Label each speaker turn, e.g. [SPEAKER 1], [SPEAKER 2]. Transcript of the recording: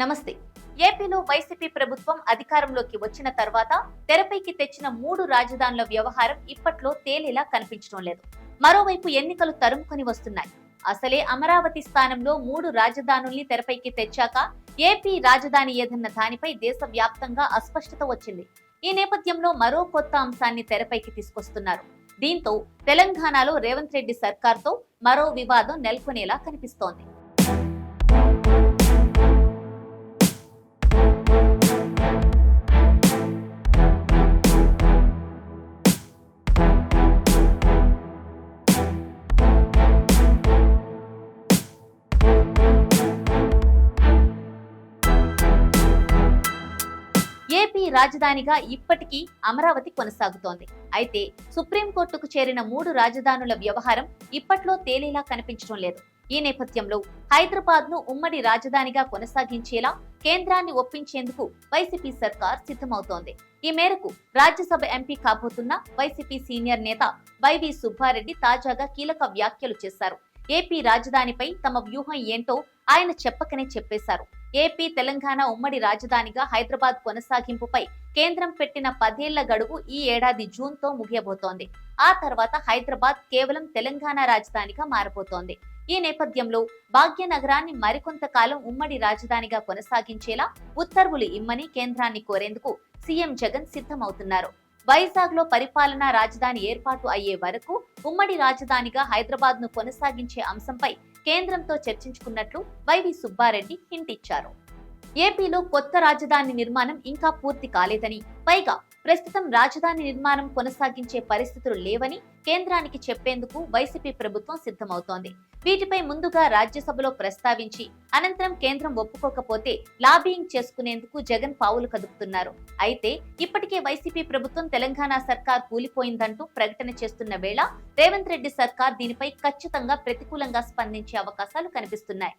[SPEAKER 1] నమస్తే. ఏపీలో వైసీపీ ప్రభుత్వం అధికారంలోకి వచ్చిన తర్వాత తెరపైకి తెచ్చిన మూడు రాజధానుల వ్యవహారం ఇప్పట్లో తేలేలా కనిపించడం లేదు. మరోవైపు ఎన్నికలు తరుముకొని వస్తున్నాయి. అసలే అమరావతి స్థానంలో మూడు రాజధానుల్ని తెరపైకి తెచ్చాక ఏపీ రాజధాని ఏదన్న దానిపై దేశవ్యాప్తంగా అస్పష్టత వచ్చింది. ఈ నేపథ్యంలో మరో కొత్త అంశాన్ని తెరపైకి తీసుకొస్తున్నారు. దీంతో తెలంగాణలో రేవంత్ రెడ్డి సర్కార్తో మరో వివాదం నెలకొనేలా కనిపిస్తోంది. ఏపీ రాజధానిగా ఇప్పటికీ అమరావతి కొనసాగుతోంది. అయితే సుప్రీంకోర్టుకు చేరిన మూడు రాజధానుల వ్యవహారం ఇప్పట్లో తేలేలా కనిపించడం లేదు. ఈ నేపథ్యంలో హైదరాబాద్ను ఉమ్మడి రాజధానిగా కొనసాగించేలా కేంద్రాన్ని ఒప్పించేందుకు వైసీపీ సర్కార్ సిద్ధమవుతోంది. ఈ మేరకు రాజ్యసభ ఎంపీ కాబోతున్న వైసీపీ సీనియర్ నేత వైవి సుబ్బారెడ్డి తాజాగా కీలక వ్యాఖ్యలు చేశారు. ఏపీ రాజధానిపై తమ వ్యూహం ఏంటో ఆయన చెప్పకనే చెప్పేశారు. ఏపీ తెలంగాణ ఉమ్మడి రాజధానిగా హైదరాబాద్ కొనసాగింపుపై కేంద్రం పెట్టిన పదేళ్ళ గడువు ఈ ఏడాది జూన్తో ముగియబోతోంది. ఆ తర్వాత హైదరాబాద్ కేవలం తెలంగాణ రాజధానిగా మారబోతోంది. ఈ నేపథ్యంలో భాగ్యనగరాన్ని మరికొంతకాలం ఉమ్మడి రాజధానిగా కొనసాగించేలా ఉత్తర్వులు ఇమ్మని కేంద్రాన్ని కోరేందుకు సీఎం జగన్ సిద్ధమవుతున్నారు. వైజాగ్లో పరిపాలనా రాజధాని ఏర్పాటు అయ్యే వరకు ఉమ్మడి రాజధానిగా హైదరాబాద్ను కొనసాగించే అంశంపై కేంద్రంతో చర్చించుకున్నట్లు వైవి సుబ్బారెడ్డి హింట్ ఇచ్చారు ఏపీలో కొత్త రాజధాని నిర్మాణం ఇంకా పూర్తి కాలేదని పైగా ప్రస్తుతం రాజధాని నిర్మాణం కొనసాగించే పరిస్థితులు లేవని కేంద్రానికి చెప్పేందుకు వైసీపీ ప్రభుత్వం సిద్ధమవుతోంది. వీటిపై ముందుగా రాజ్యసభలో ప్రస్తావించి అనంతరం కేంద్రం ఒప్పుకోకపోతే లాబియింగ్ చేసుకునేందుకు జగన్ పావులు కదుపుతున్నారు. అయితే ఇప్పటికే వైసీపీ ప్రభుత్వం తెలంగాణ సర్కార్ కూలిపోయిందంటూ ప్రకటన చేస్తున్న వేళ రేవంత్ రెడ్డి సర్కార్ దీనిపై ఖచ్చితంగా ప్రతికూలంగా స్పందించే అవకాశాలు కనిపిస్తున్నాయి.